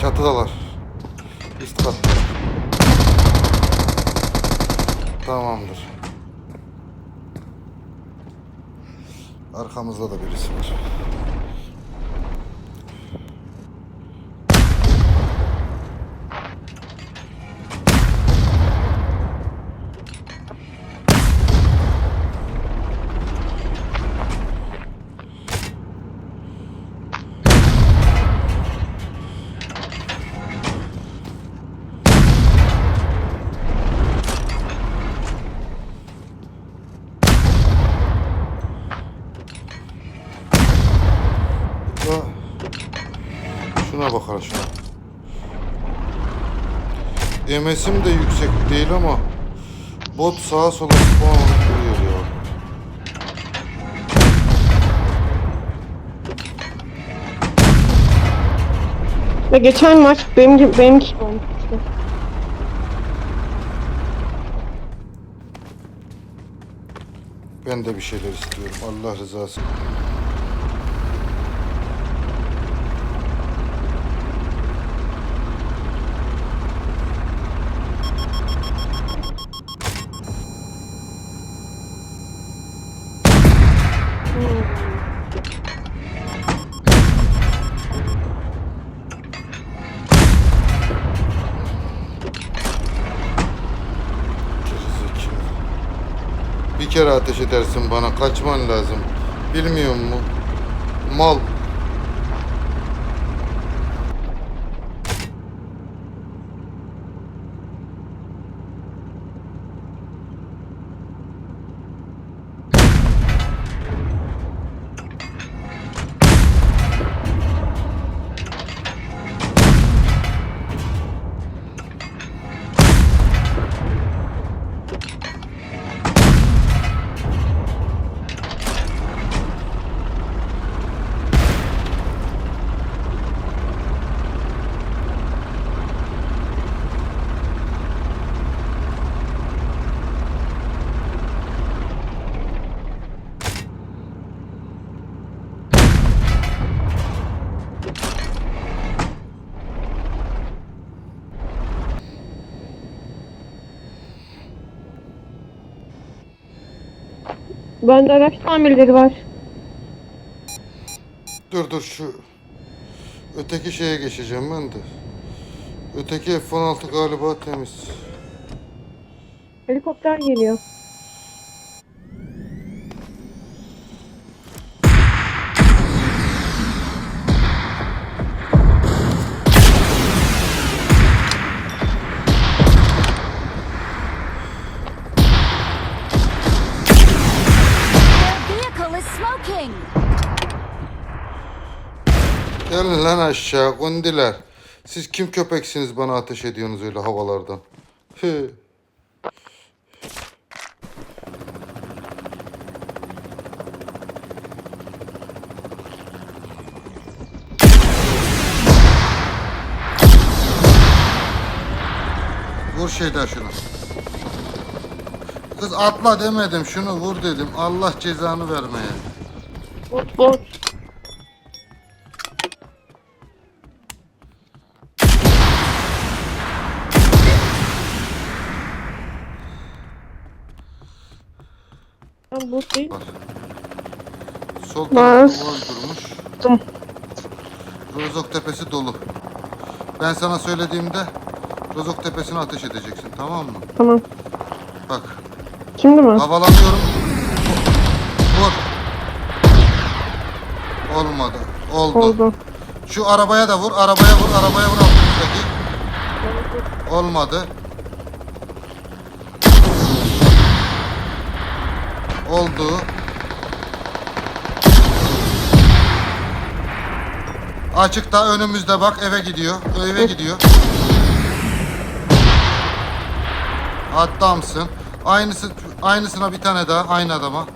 Çatıdalar. Üst katta. Tamamdır. Arkamızda da birisi var. Da şuna bakar şuna. MS'im de yüksek değil ama bot sağa sola spawn duruyor ya. Ve geçen maç benim gibi benim gibi olmuştu. Ben de bir şeyler istiyorum. Allah rızası. Bir kere ateş edersin bana. Kaçman lazım. Bilmiyor mu? Mal. Bende araç tamirleri var. Dur dur şu öteki şeye geçeceğim ben de. Öteki F-16 galiba temiz. Helikopter geliyor. Gelin lan aşağı kundiler. Siz kim köpeksiniz bana ateş ediyorsunuz öyle havalardan? Hı. Vur şeyden şunu. Kız atla demedim şunu vur dedim. Allah cezanı vermeye. Bot bot. Lan bot değil. Var. Sol Var. tarafı öldürmüş. Tamam. Rozok tepesi dolu. Ben sana söylediğimde Rozok tepesine ateş edeceksin tamam mı? Tamam. Bak Şimdi mi? havalanıyorum. Vur. Olmadı. Oldu. Oldu. Şu arabaya da vur. Arabaya vur. Arabaya vur altımızdaki. Olmadı. Oldu. Açıkta önümüzde bak eve gidiyor. Eve gidiyor. Adamsın. Aynısı aynısına bir tane daha aynı adama.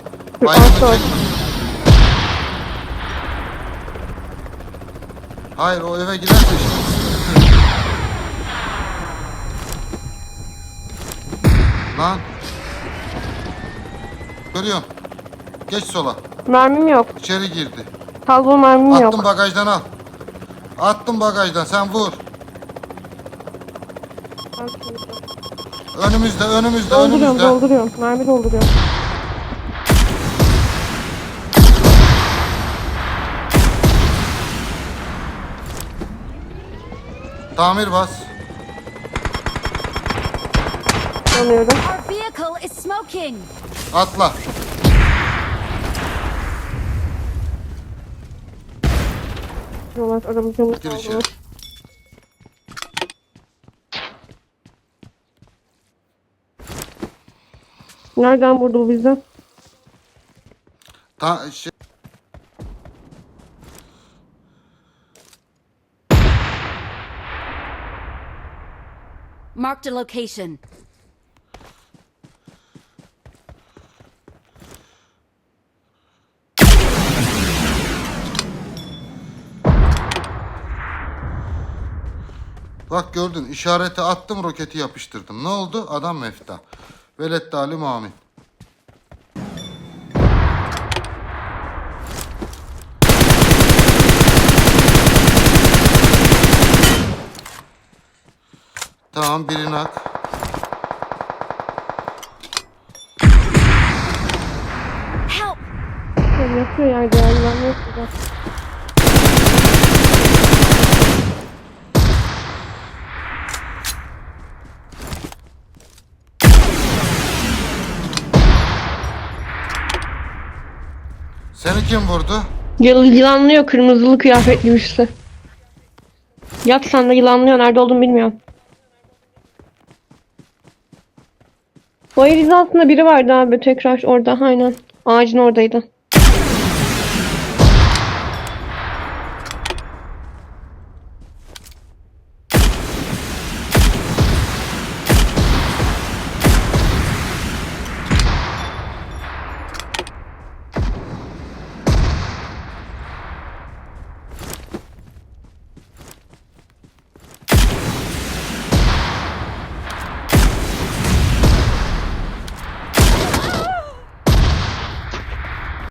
Hayır o eve giderse işte. Lan. Görüyorum. Geç sola. Mermim yok. İçeri girdi. Fazla mermim yok. Attım bagajdan al. Attım bagajdan sen vur. Önümüzde, önümüzde, Dolduruyorum önümüzde. dolduruyorum. Mermi dolduruyorum. Tamir bas. Yanıyorum. İs smoking. Atla. Gir içeri. kaldı. Nereden vurdu bu bizi? Ta şey, Marked a location. Bak gördün işareti attım roketi yapıştırdım. Ne oldu? Adam mefta. Velet talim amin. Tamam birini hak. Help! Ya Yatıyor yerde ya. Güvenmiyor size. Seni kim vurdu? Yıl, yılanlıyor kırmızılı kıyafetli birisi. Yat sen de yılanlıyor. Nerede olduğunu bilmiyorum. Bu altında biri vardı abi tekrar orada aynen. Ağacın oradaydı.